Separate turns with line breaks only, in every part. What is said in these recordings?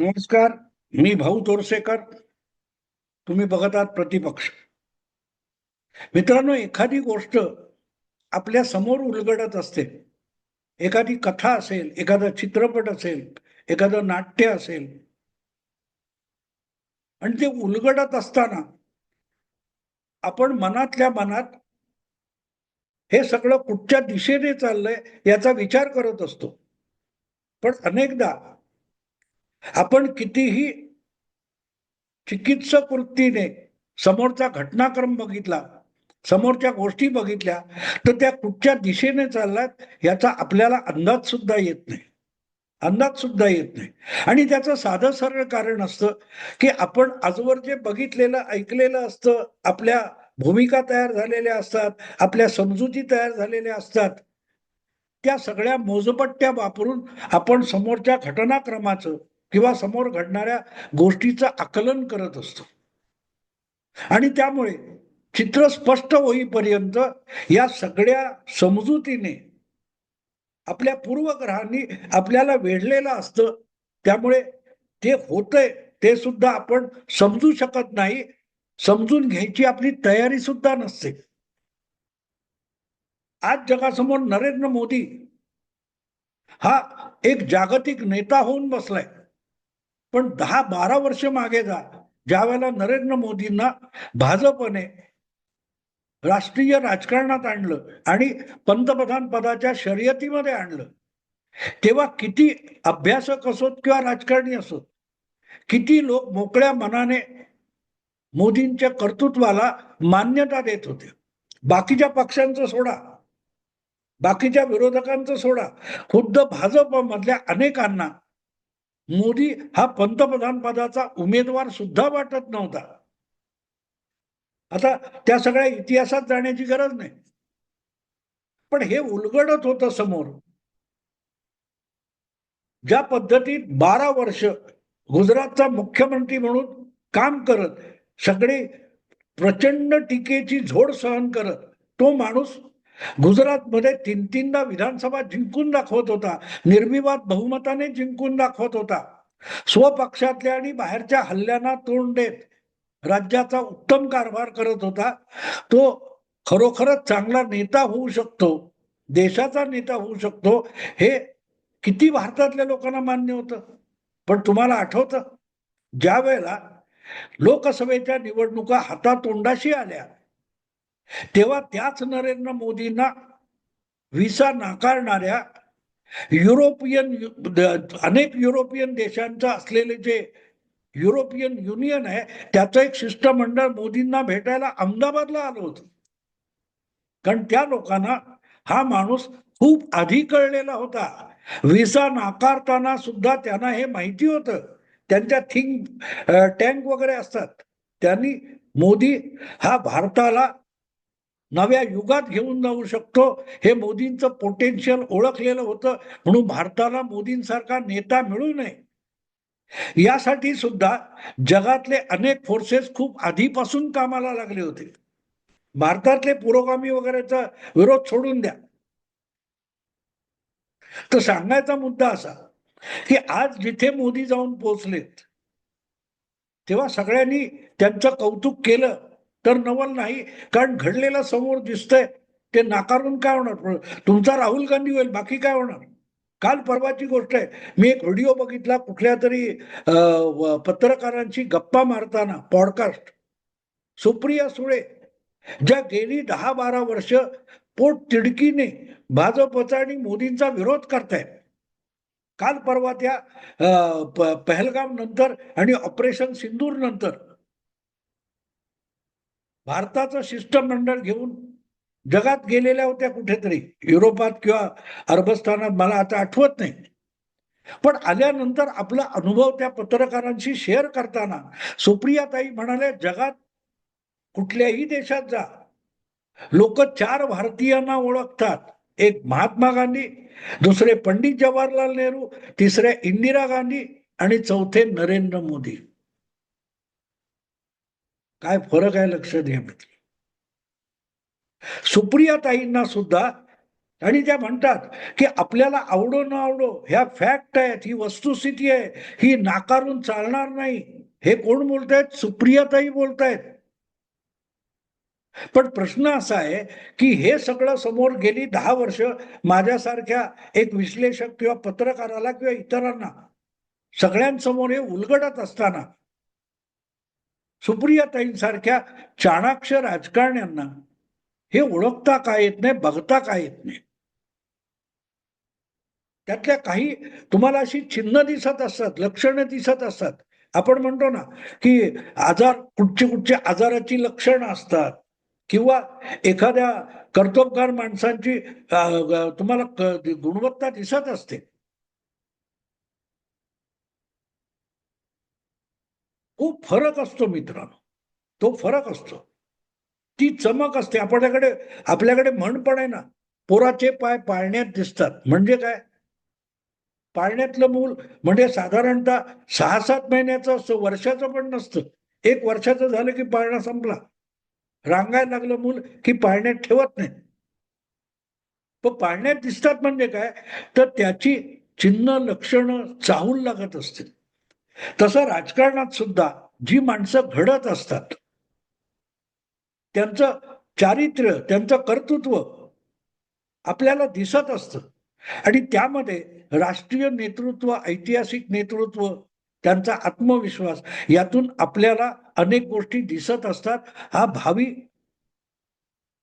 नमस्कार मी भाऊ तोरसेकर. तुम्ही बघत आहात प्रतिपक्ष. मित्रांनो एखादी गोष्ट आपल्यासमोर उलगडत असते. एखादी कथा असेल एखादा चित्रपट असेल एखादं नाट्य असेल. आणि ते उलगडत असताना आपण मनातल्या मनात हे सगळं कुठच्या दिशेने चाललंय याचा विचार करत असतो. पण अनेकदा आपण कितीही चिकित्सक वृत्तीने समोरचा घटनाक्रम बघितला समोरच्या गोष्टी बघितल्या तर त्या कुठच्या दिशेने चालल्यात याचा आपल्याला अंदाज सुद्धा येत नाही. अंदाज सुद्धा येत नाही. आणि त्याचं साधं सरळ कारण असतं की आपण आजवर जे बघितलेलं ऐकलेलं असतं आपल्या भूमिका तयार झालेल्या असतात आपल्या समजुती तयार झालेल्या असतात त्या सगळ्या मोजपट्ट्या वापरून आपण समोरच्या घटनाक्रमाचं किंवा समोर घडणाऱ्या गोष्टीचं आकलन करत असतो. आणि त्यामुळे चित्र स्पष्ट होईपर्यंत या सगळ्या समजुतीने आपल्या पूर्वग्रहांनी आपल्याला वेढलेलं असतं. त्यामुळे ते होतंय ते सुद्धा आपण समजू शकत नाही. समजून घ्यायची आपली तयारी सुद्धा नसते. आज जगासमोर नरेंद्र मोदी हा एक जागतिक नेता होऊन बसलाय. पण दहा बारा वर्ष मागे जा. ज्या वेळेला नरेंद्र मोदींना भाजपने राष्ट्रीय राजकारणात आणलं आणि पंतप्रधान पदाच्या शर्यतीमध्ये आणलं तेव्हा किती अभ्यासक असोत किंवा राजकारणी असोत किती लोक मोकळ्या मनाने मोदींच्या कर्तृत्वाला मान्यता देत होते. बाकीच्या पक्षांचं सोडा. बाकीच्या विरोधकांचं सोडा. खुद्द भाजप मधल्या अनेकांना मोदी हा पंतप्रधान पदाचा उमेदवार सुद्धा वाटत नव्हता. आता त्या सगळ्या इतिहासात जाण्याची गरज नाही. पण हे उलगडत होतं समोर. ज्या पद्धतीत बारा वर्ष गुजरातचा मुख्यमंत्री म्हणून काम करत सगळे प्रचंड टीकेची झोड सहन करत तो माणूस गुजरातमध्ये तीन तीनदा विधानसभा जिंकून दाखवत होता. निर्विवाद बहुमताने जिंकून दाखवत होता. स्वपक्षातल्या आणि बाहेरच्या हल्ल्यांना तोंड देत राज्याचा उत्तम कारभार करत होता. तो खरोखरच चांगला नेता होऊ शकतो देशाचा नेता होऊ शकतो हे किती भारतातल्या लोकांना मान्य होतं. पण तुम्हाला आठवतं ज्या वेळेला लोकसभेच्या निवडणुका हातातोंडाशी आल्या तेव्हा त्याच नरेंद्र मोदींना व्हिसा नाकारणाऱ्या युरोपियन अनेक युरोपियन देशांचं असलेले जे युरोपियन युनियन आहे त्याचं एक शिष्टमंडळ मोदींना भेटायला अहमदाबादला आलं होतं. कारण त्या लोकांना हा माणूस खूप आधी कळलेला होता. व्हिसा नाकारताना सुद्धा त्यांना हे माहिती होतं. त्यांच्या थिंक टँक वगैरे असतात. त्यांनी मोदी हा भारताला नव्या युगात घेऊन जाऊ शकतो. हे मोदींचं पोटेन्शियल ओळखलेलं होतं. म्हणून भारताला मोदींसारखा नेता मिळू नये. यासाठी सुद्धा जगातले अनेक फोर्सेस खूप आधीपासून कामाला लागले होते. भारतातले पुरोगामी वगैरेचा विरोध सोडून द्या. तर सांगायचा मुद्दा असा की आज जिथे मोदी जाऊन पोहोचलेत तेव्हा सगळ्यांनी त्यांचं कौतुक केलं. तर नवल नाही कारण घडलेलं समोर दिसतंय. ते नाकारून काय होणार? तुमचा राहुल गांधी होईल बाकी काय होणार? काल परवाची गोष्ट आहे. मी एक व्हिडिओ बघितला कुठल्या तरी पत्रकारांची गप्पा मारताना पॉडकास्ट. सुप्रिया सुळे ज्या गेली दहा बारा वर्ष पोट तिडकीने भाजपचा आणि मोदींचा विरोध करतायत काल परवा त्या पहलगाम नंतर आणि ऑपरेशन सिंदूर नंतर भारताचं शिष्टमंडळ घेऊन जगात गेलेल्या होत्या कुठेतरी युरोपात किंवा अरबस्थानात मला आता आठवत नाही. पण आल्यानंतर आपला अनुभव त्या पत्रकारांशी शेअर करताना सुप्रियाताई म्हणाले जगात कुठल्याही देशात जा. लोक चार भारतीयांना ओळखतात. एक महात्मा गांधी दुसरे पंडित जवाहरलाल नेहरू तिसरे इंदिरा गांधी आणि चौथे नरेंद्र मोदी. काय फरक आहे लक्ष द्या मित्र. सुप्रिया ताईंना सुद्धा आणि त्या म्हणतात की आपल्याला आवडो न आवडो ह्या फॅक्ट आहेत ही वस्तुस्थिती आहे ही नाकारून चालणार नाही. हे कोण बोलतायत? सुप्रियाताई बोलतायत. पण प्रश्न असा आहे की हे सगळं समोर गेली दहा वर्ष माझ्यासारख्या एक विश्लेषक किंवा पत्रकाराला किंवा इतरांना सगळ्यांसमोर हे उलगडत असताना सुप्रियाताईंसारख्या चाणाक्ष राजकारण्यांना हे ओळखता काय येत नाही बघता काय येत नाही? त्यातल्या काही तुम्हाला अशी चिन्ह दिसत असतात लक्षणं दिसत असतात. आपण म्हणतो ना की आजार कुठचे कुठचे आजाराची लक्षणं असतात. किंवा एखाद्या कर्तबगार माणसांची तुम्हाला गुणवत्ता दिसत असते. खूप फरक असतो मित्रांनो. तो फरक असतो. ती चमक असते. आपल्याकडे आपल्याकडे म्हण पण आहे ना पोराचे पाय पाळण्यात दिसतात. म्हणजे काय? पाळण्यातलं मूल म्हणजे साधारणतः सहा सात महिन्याचं असतं वर्षाचं पण नसतं. एक वर्षाचं झालं की पाळणा संपला. रांगायला लागलं मूल की पाळण्यात ठेवत नाही. पण पाळण्यात दिसतात म्हणजे काय? तर त्याची चिन्ह लक्षणं चाहूल लागत असतील. तसं राजकारणात सुद्धा जी माणसं घडत असतात त्यांचं चारित्र्य त्यांचं कर्तृत्व आपल्याला दिसत असतं. आणि त्यामध्ये राष्ट्रीय नेतृत्व ऐतिहासिक नेतृत्व त्यांचा आत्मविश्वास यातून आपल्याला अनेक गोष्टी दिसत असतात. हा भावी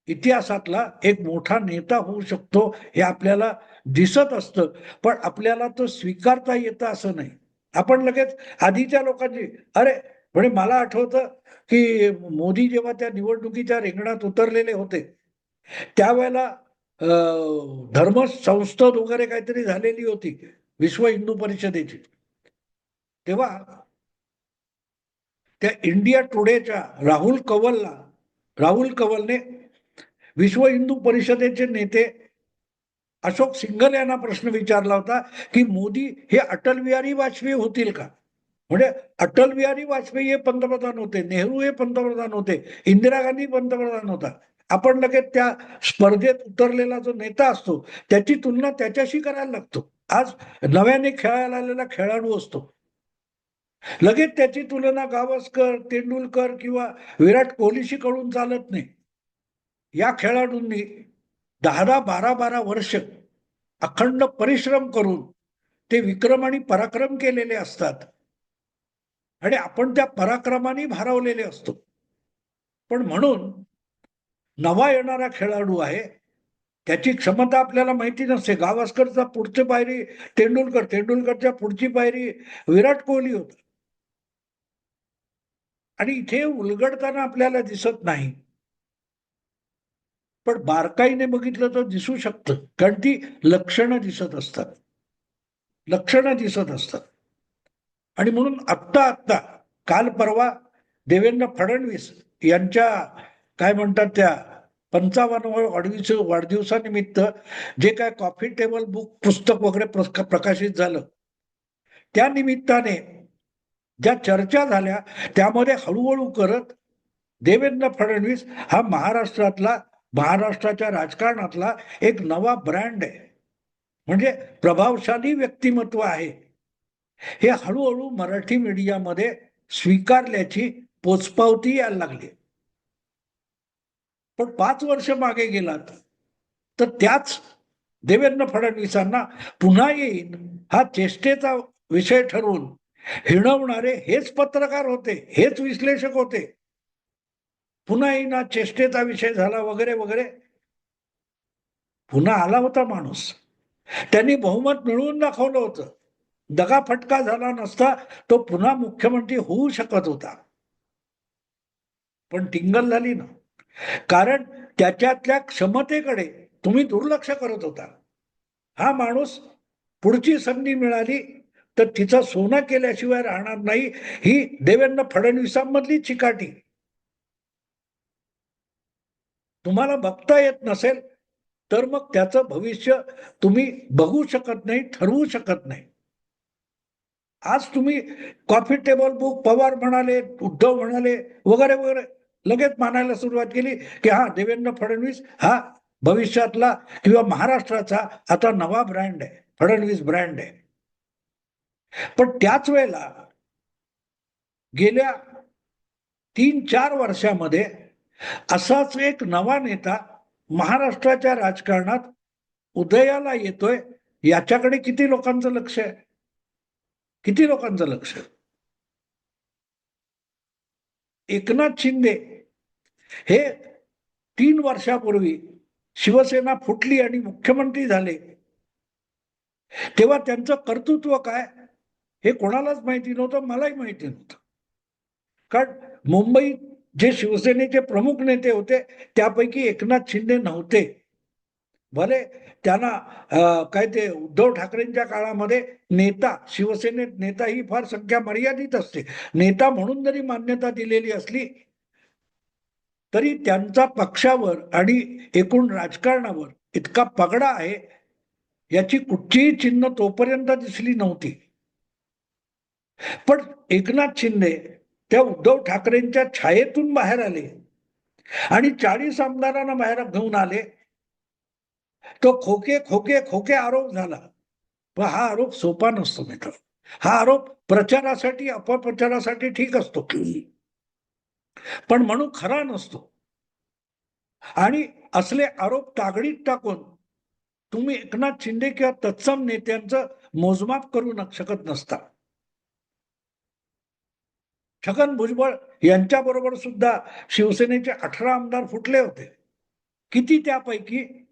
इतिहासातला एक मोठा नेता होऊ शकतो हे आपल्याला दिसत असतं. पण आपल्याला तो स्वीकारता येतं असं नाही. आपण लगेच आधीच्या लोकांची अरे म्हणजे मला आठवतं की मोदी जेव्हा त्या निवडणुकीच्या रिंगणात उतरलेले होते त्यावेळेला धर्म संस्थद वगैरे काहीतरी झालेली होती विश्व हिंदू परिषदेची. तेव्हा त्या इंडिया टुडेच्या राहुल कवलला राहुल कंवलने विश्व हिंदू परिषदेचे नेते अशोक सिंगल यांना प्रश्न विचारला होता की मोदी हे अटल बिहारी वाजपेयी होतील का? म्हणजे अटल बिहारी वाजपेयी हे पंतप्रधान होते नेहरू हे पंतप्रधान होते इंदिरा गांधी पंतप्रधान होता. आपण लगेच त्या स्पर्धेत उतरलेला जो नेता असतो त्याची तुलना त्याच्याशी करायला लागतो. आज नव्याने खेळायला आलेला खेळाडू असतो. लगेच त्याची तुलना गावस्कर तेंडुलकर किंवा विराट कोहलीशी कडून चालत नाही. या खेळाडूंनी दहा दहा बारा बारा वर्ष अखंड परिश्रम करून ते विक्रम आणि पराक्रम केलेले असतात. आणि आपण त्या पराक्रमाने भारावलेले असतो. पण म्हणून नवा येणारा खेळाडू आहे त्याची क्षमता आपल्याला माहिती नसते. गावस्करचा पुढची पायरी तेंडुलकर तेंडुलकरच्या पुढची पायरी विराट कोहली होत. आणि इथे उलगडताना आपल्याला दिसत नाही. पण बारकाईने बघितलं तर दिसू शकतं. कारण ती लक्षणं दिसत असतात. लक्षणं दिसत असतात. आणि म्हणून आत्ता आत्ता काल परवा देवेंद्र फडणवीस यांच्या काय म्हणतात त्या पंचावन्न वाढदिवस वाढदिवसानिमित्त जे काय कॉफी टेबल बुक पुस्तक वगैरे प्रकाशित झालं. त्या निमित्ताने ज्या चर्चा झाल्या त्यामध्ये हळूहळू करत देवेंद्र फडणवीस हा महाराष्ट्रातला महाराष्ट्राच्या राजकारणातला एक नवा ब्रँड आहे. म्हणजे प्रभावशाली व्यक्तिमत्व आहे. हे हळूहळू मराठी मीडियामध्ये स्वीकारल्याची पोचपावती यायला लागली. पण पाच वर्ष मागे गेलात तर त्याच देवेंद्र फडणवीसांना पुन्हा येईन हा चेष्टेचा विषय ठरवून हिणवणारे हेच पत्रकार होते हेच विश्लेषक होते. पुन्हा येईन चेष्टेचा विषय झाला वगैरे वगैरे. पुन्हा आला होता माणूस. त्यांनी बहुमत मिळवून दाखवलं होतं. दगाफटका झाला नसता तो पुन्हा मुख्यमंत्री होऊ शकत होता. पण टिंगल झाली ना. कारण त्याच्यातल्या क्षमतेकडे तुम्ही दुर्लक्ष करत होता. हा माणूस पुढची संधी मिळाली तर तिचं सोनं केल्याशिवाय राहणार नाही ही देवेंद्र फडणवीसांमधली चिकाटी. तुम्हाला बघता येत नसेल तर मग त्याचं भविष्य तुम्ही बघू शकत नाही ठरवू शकत नाही. आज तुम्ही कॉफी टेबल बुक पवार म्हणाले उद्धव म्हणाले वगैरे वगैरे लगेच मानायला सुरुवात केली की हा देवेंद्र फडणवीस हा भविष्यातला किंवा महाराष्ट्राचा आता नवा ब्रँड आहे फडणवीस ब्रँड आहे. पण त्याच वेळेला गेल्या तीन चार वर्षामध्ये असाच एक नवा नेता महाराष्ट्राच्या राजकारणात उदयाला येतोय याच्याकडे किती लोकांचं लक्ष आहे? किती लोकांचं लक्ष एकनाथ शिंदे हे तीन वर्षापूर्वी शिवसेना फुटली आणि मुख्यमंत्री झाले. तेव्हा त्यांचं कर्तृत्व काय? हे कोणालाच माहिती नव्हतं मलाही माहिती नव्हतं. कारण मुंबईत जे शिवसेनेचे प्रमुख नेते होते त्यापैकी एकनाथ शिंदे नव्हते. भले त्यांना काय ते उद्धव ठाकरेंच्या काळामध्ये नेता शिवसेनेत नेता ही फार संख्या मर्यादित असते. नेता म्हणून जरी मान्यता दिलेली असली तरी त्यांचा पक्षावर आणि एकूण राजकारणावर इतका पगडा आहे याची कुठचीही चिन्ह तोपर्यंत दिसली नव्हती. पण एकनाथ शिंदे त्या उद्धव ठाकरेंच्या छायेतून बाहेर आले. आणि चाळीस आमदारांना बाहेर घेऊन आले. तो खोके खोके खोके आरोप झाला. पण हा आरोप सोपा नसतो मित्र. हा आरोप प्रचारासाठी अपप्रचारासाठी ठीक असतो. पण म्हणून खरा नसतो. आणि असले आरोप तागडीत टाकून तुम्ही एकनाथ शिंदे किंवा तत्सम नेत्यांचं मोजमाप करू न शकत नसता. छगन भुजबळ यांच्या बरोबर सुद्धा शिवसेनेचे अठरा आमदार फुटले होते. किती त्यापैकी?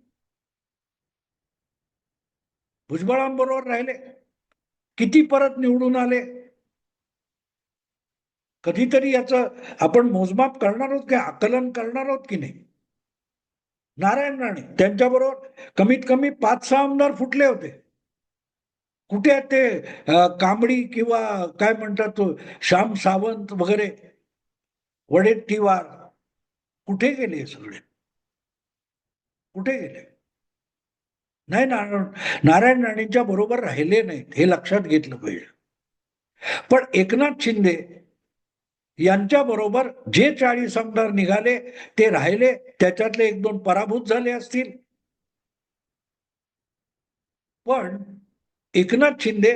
भुजबळांबरोबर राहिले. किती परत निवडून आले? कधीतरी याचं आपण मोजमाप करणार आहोत की आकलन करणार आहोत की नाही? नारायण राणे त्यांच्याबरोबर कमीत कमी पाच सहा आमदार फुटले होते. कुठे आहेत ते कांबडी किंवा काय म्हणतात तो श्याम सावंत वगैरे वडेट्टीवार कुठे गेले हे सगळे? कुठे गेले? नाही नारायण नारायण राणेंच्या बरोबर राहिले नाहीत हे लक्षात घेतलं पाहिजे. पण एकनाथ शिंदे यांच्या बरोबर जे चाळीस आमदार निघाले ते राहिले त्याच्यातले एक दोन पराभूत झाले असतील. पण एकनाथ शिंदे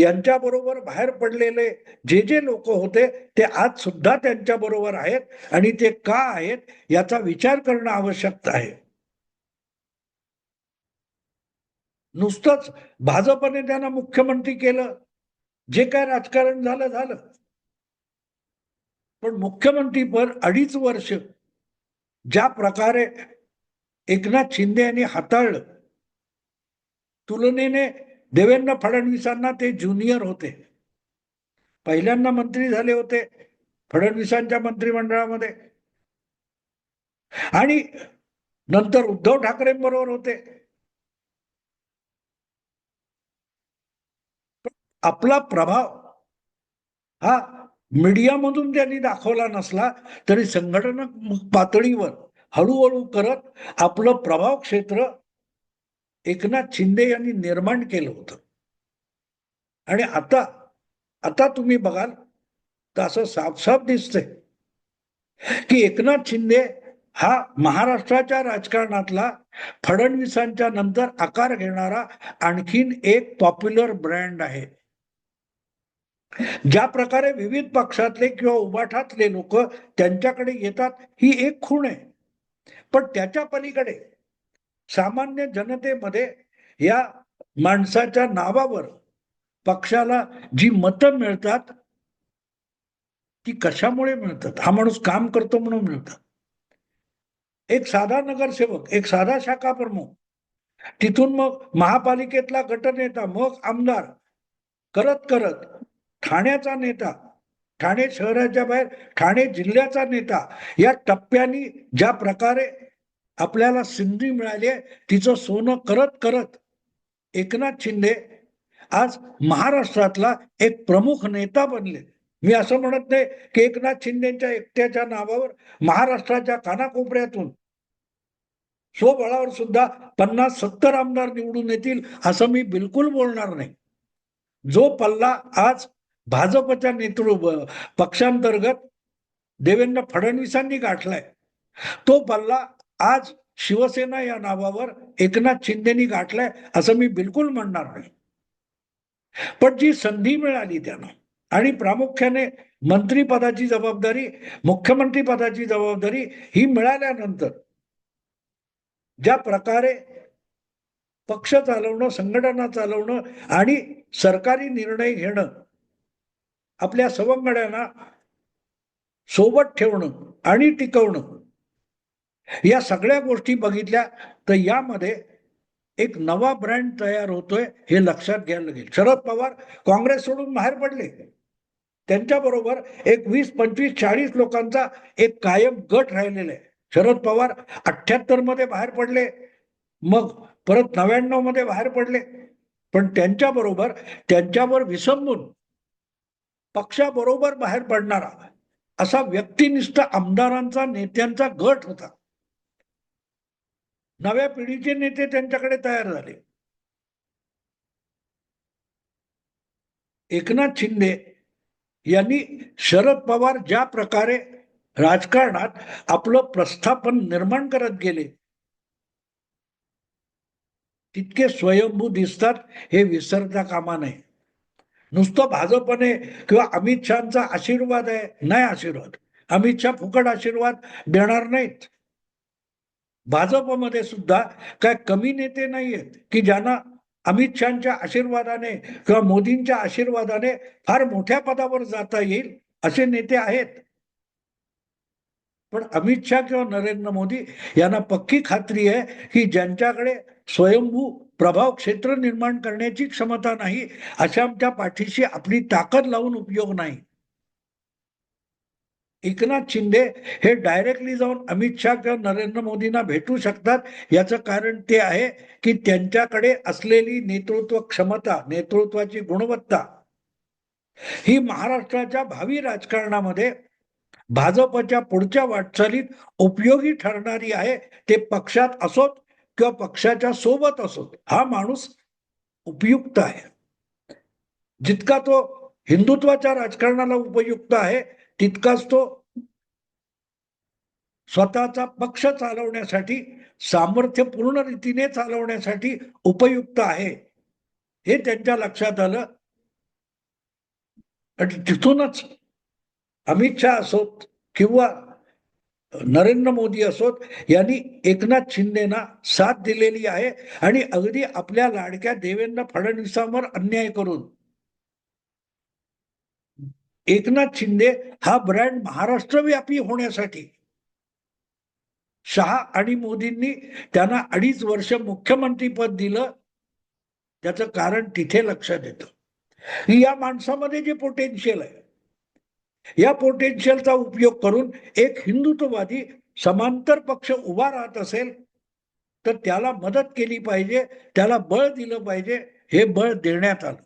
यांच्या बरोबर बाहेर पडलेले जे जे लोक होते ते आज सुद्धा त्यांच्या बरोबर आहेत आणि ते का आहेत याचा विचार करणं आवश्यक आहे. नुसतंच भाजपने त्यांना मुख्यमंत्री केलं जे काय राजकारण झालं झालं. पण मुख्यमंत्री पर अडीच वर्ष ज्या प्रकारे एकनाथ शिंदे यांनी हाताळलं तुलनेने देवेंद्र फडणवीसांना ते ज्युनियर होते. पहिल्यांदा मंत्री झाले होते फडणवीसांच्या मंत्रिमंडळामध्ये. आणि नंतर उद्धव ठाकरेंबरोबर होते. आपला प्रभाव हा मीडियामधून त्यांनी दाखवला नसला तरी संघटना पातळीवर हळूहळू करत आपलं प्रभाव क्षेत्र एकनाथ शिंदे यांनी निर्माण केलं होतं. आणि आता आता तुम्ही बघाल तर असं साफसाफ दिसतंय की एकनाथ शिंदे हा महाराष्ट्राच्या राजकारणातला फडणवीसांच्या नंतर आकार घेणारा आणखीन एक पॉप्युलर ब्रँड आहे. ज्या प्रकारे विविध पक्षातले किंवा उबाठातले लोक त्यांच्याकडे येतात ही एक खूण आहे. पण त्याच्या पलीकडे सामान्य जनतेमध्ये या माणसाच्या नावावर पक्षाला जी मतं मिळतात ती कशामुळे मिळतात? हा माणूस काम करतो म्हणून मिळतात. एक साधा नगरसेवक एक साधा शाखा प्रमुख तिथून मग महापालिकेतला गटनेता मग आमदार करत करत ठाण्याचा नेता ठाणे शहराच्या बाहेर ठाणे जिल्ह्याचा नेता या टप्प्यानी ज्या प्रकारे आपल्याला संधी मिळाली तिचं सोनं करत करत एकनाथ शिंदे आज महाराष्ट्रातला एक प्रमुख नेता बनले. मी असं म्हणत नाही की एकनाथ शिंदेच्या एकट्याच्या नावावर महाराष्ट्राच्या कानाकोपऱ्यातून स्वबळावर सुद्धा पन्नास सत्तर आमदार निवडून येतील असं मी बिलकुल बोलणार नाही. जो पल्ला आज भाजपच्या नेतृत्व पक्षांतर्गत देवेंद्र फडणवीसांनी गाठलाय तो पल्ला आज शिवसेना या नावावर एकनाथ शिंदेनी गाठलाय असं मी बिलकुल म्हणणार नाही. पण जी संधी मिळाली त्यांना आणि प्रामुख्याने मंत्रीपदाची जबाबदारी मुख्यमंत्री पदाची जबाबदारी ही मिळाल्यानंतर ज्या प्रकारे पक्ष चालवणं संघटना चालवणं आणि सरकारी निर्णय घेणं आपल्या सवंगड्यांना सोबत ठेवणं आणि टिकवणं या सगळ्या गोष्टी बघितल्या तर यामध्ये एक नवा ब्रँड तयार होतोय हे लक्षात घ्यायला लागेल. शरद पवार काँग्रेस सोडून बाहेर पडले. त्यांच्याबरोबर एक वीस पंचवीस चाळीस लोकांचा एक कायम गट राहिलेला आहे. शरद पवार अठ्याहत्तरमध्ये बाहेर पडले मग परत नव्याण्णवमध्ये बाहेर पडले. पण त्यांच्याबरोबर त्यांच्यावर विसंबून पक्षाबरोबर बाहेर पडणारा असा व्यक्तिनिष्ठ आमदारांचा नेत्यांचा गट होता. नव्या पिढीचे नेते त्यांच्याकडे तयार झाले. एकनाथ शिंदे यांनी शरद पवार ज्या प्रकारे राजकारणात आपलं प्रस्थापन निर्माण करत गेले तितके स्वयंभू दिसतात हे विसरता कामा नये. नुसतं भाजपने किंवा अमित शहाचा आशीर्वाद आहे नाही आशीर्वाद. अमित शहा फुकट आशीर्वाद देणार नाहीत. भाजपमध्ये सुद्धा काय कमी नेते नाही आहेत की ज्यांना अमित शहाच्या आशीर्वादाने किंवा मोदींच्या आशीर्वादाने फार मोठ्या पदावर जाता येईल असे नेते आहेत. पण अमित शहा किंवा नरेंद्र मोदी यांना पक्की खात्री आहे की ज्यांच्याकडे स्वयंभू प्रभाव क्षेत्र निर्माण करण्याची क्षमता नाही अशा आमच्या पाठीशी आपली ताकद लावून उपयोग नाही. एकनाथ शिंदे हे डायरेक्टली जाऊन अमित शहा किंवा नरेंद्र मोदींना भेटू शकतात. याचं कारण ते आहे की त्यांच्याकडे असलेली नेतृत्व क्षमता नेतृत्वाची गुणवत्ता ही महाराष्ट्राच्या भावी राजकारणामध्ये भाजपच्या पुढच्या वाटचालीत उपयोगी ठरणारी आहे. ते पक्षात असोत किंवा पक्षाच्या सोबत असोत हा माणूस उपयुक्त आहे. जितका तो हिंदुत्वाच्या राजकारणाला उपयुक्त आहे तितकाच तो स्वतःचा पक्ष चालवण्यासाठी सामर्थ्य पूर्ण रीतीने चालवण्यासाठी उपयुक्त आहे. हे त्यांच्या लक्षात आलं. आणि तिथूनच अमित शहा असोत किंवा नरेंद्र मोदी असोत यांनी एकनाथ शिंदेना साथ दिलेली आहे आणि अगदी आपल्या लाडक्या देवेंद्र फडणवीसांवर अन्याय करून एकनाथ शिंदे हा ब्रँड महाराष्ट्रव्यापी होण्यासाठी शहा आणि मोदींनी त्यांना अडीच वर्ष मुख्यमंत्रीपद दिलं. त्याचं कारण तिथे लक्षात येतं या माणसामध्ये जे पोटेन्शियल आहे या पोटेन्शियलचा उपयोग करून एक हिंदुत्ववादी समांतर पक्ष उभा राहत असेल तर त्याला मदत केली पाहिजे त्याला बळ दिलं पाहिजे हे बळ देण्यात आलं.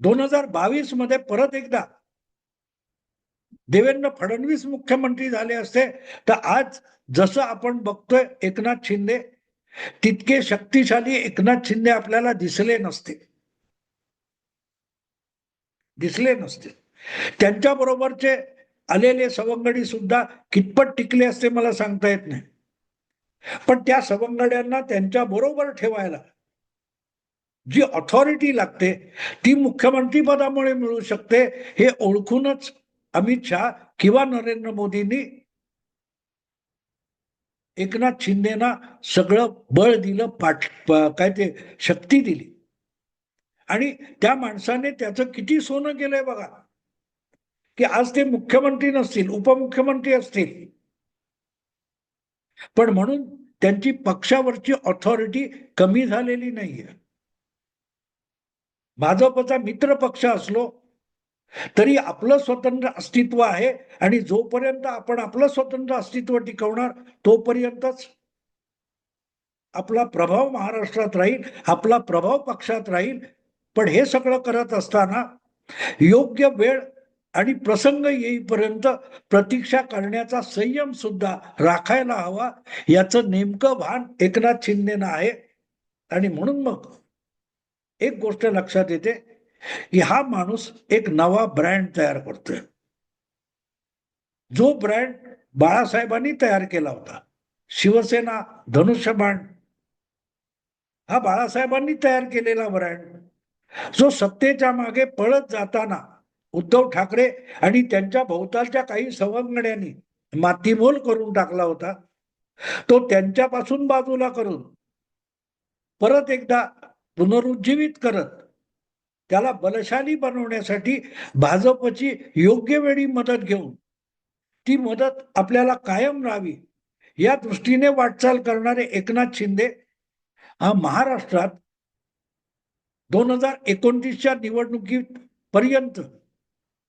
दोन हजार बावीसमध्ये परत एकदा देवेंद्र फडणवीस मुख्यमंत्री झाले असते तर आज जसं आपण बघतोय एकनाथ शिंदे तितके शक्तिशाली एकनाथ शिंदे आपल्याला दिसले नसते. दिसले नसते. त्यांच्या बरोबरचे आलेले सवंगडी सुद्धा कितपत टिकले असते मला सांगता येत नाही. पण त्या सवंगड्यांना त्यांच्या बरोबर ठेवायला जी ऑथॉरिटी लागते ती मुख्यमंत्री पदामुळे मिळू शकते हे ओळखूनच अमित शहा किंवा नरेंद्र मोदींनी एकनाथ शिंदेना सगळं बळ दिलं पाठ काय ते शक्ती दिली. आणि त्या माणसाने त्याचं किती सोनं केलंय बघा. की आज ते मुख्यमंत्री नसतील उपमुख्यमंत्री असतील. पण म्हणून त्यांची पक्षावरची ऑथॉरिटी कमी झालेली नाहीये. भाजपचा मित्र पक्ष असलो तरी आपलं स्वतंत्र अस्तित्व आहे आणि जोपर्यंत आपण आपलं स्वतंत्र अस्तित्व टिकवणार तोपर्यंतच आपला प्रभाव महाराष्ट्रात राहील आपला प्रभाव पक्षात राहील. पण हे सगळं करत असताना योग्य वेळ आणि प्रसंग येईपर्यंत प्रतीक्षा करण्याचा संयम सुद्धा राखायला हवा याचं नेमकं भान एकनाथ शिंदेना आहे. आणि म्हणून मग एक गोष्ट लक्षात येते की हा माणूस एक नवा ब्रँड तयार करतोय. जो ब्रँड बाळासाहेबांनी तयार केला होता शिवसेना धनुष्यबाण हा बाळासाहेबांनी तयार केलेला ब्रँड जो सत्तेच्या मागे पळत जाताना उद्धव ठाकरे आणि त्यांच्या भोवतालच्या काही सवंगड्यांनी मातीमोल करून टाकला होता तो त्यांच्यापासून बाजूला करून परत एकदा पुनरुज्जीवित करत त्याला बलशाली बनवण्यासाठी भाजपची योग्य वेळी मदत घेऊन ती मदत आपल्याला कायम राहावी या दृष्टीने वाटचाल करणारे एकनाथ शिंदे हा महाराष्ट्रात दोन हजार एकोणतीसच्या निवडणुकीत पर्यंत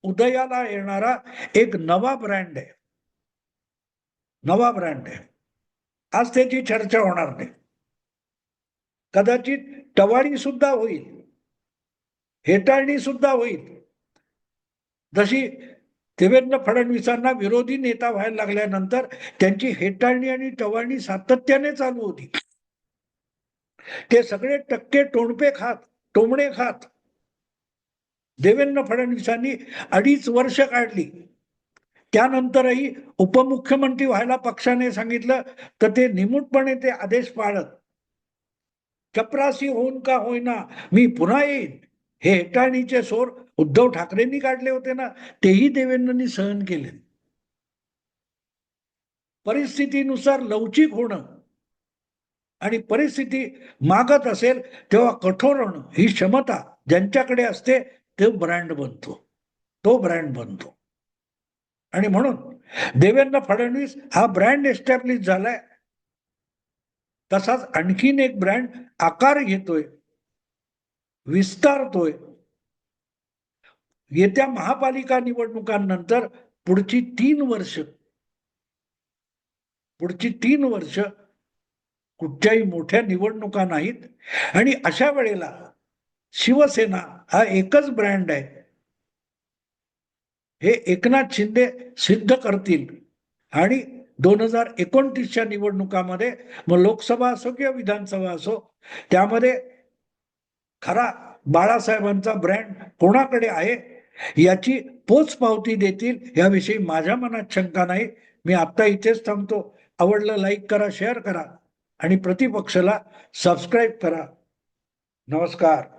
उदयाला येणारा एक नवा ब्रँड आहे. नवा ब्रँड आहे. आज त्याची चर्चा होणार नाही. कदाचित टवाळी सुद्धा होईल हेटाळणी सुद्धा होईल. जशी देवेंद्र फडणवीसांना विरोधी नेता व्हायला लागल्यानंतर त्यांची हेटाळणी आणि टवाळणी सातत्याने चालू होती. ते सगळे टक्के टोणपे खात टोमणे खात. देवेंद्र फडणवीसांनी अडीच वर्ष काढली. त्यानंतरही उपमुख्यमंत्री व्हायला पक्षाने सांगितलं तर ते निमूटपणे ते आदेश पाळत. चपरासी होऊन का होईना? मी पुन्हा येईन. हे हेटाळणीचे सोर उद्धव ठाकरेंनी काढले होते ना तेही देवेंद्रनी सहन केले. परिस्थितीनुसार लवचिक होणं आणि परिस्थिती मागत असेल तेव्हा कठोर होणं ही क्षमता ज्यांच्याकडे असते ते ब्रँड बनतो. तो ब्रँड बनतो. आणि म्हणून देवेंद्र फडणवीस हा ब्रँड एस्टॅब्लिश झालाय. तसाच आणखीन एक ब्रँड आकार घेतोय विस्तारतोय. येत्या महापालिका निवडणुकांनंतर पुढची तीन वर्ष पुढची तीन वर्ष कुठच्याही मोठ्या निवडणुका नाहीत. आणि अशा वेळेला शिवसेना हा एकच ब्रँड आहे. हे एकनाथ शिंदे सिद्ध करतील. आणि दोन हजार एकोणतीसच्या निवडणुकामध्ये मग लोकसभा असो किंवा विधानसभा असो त्यामध्ये खरा बाळासाहेबांचा ब्रँड कोणाकडे आहे याची पोच पावती देतील याविषयी माझ्या मनात शंका नाही. मी आत्ता इथेच थांबतो. आवडलं लाईक करा शेअर करा आणि प्रतिपक्षाला सबस्क्राईब करा. नमस्कार.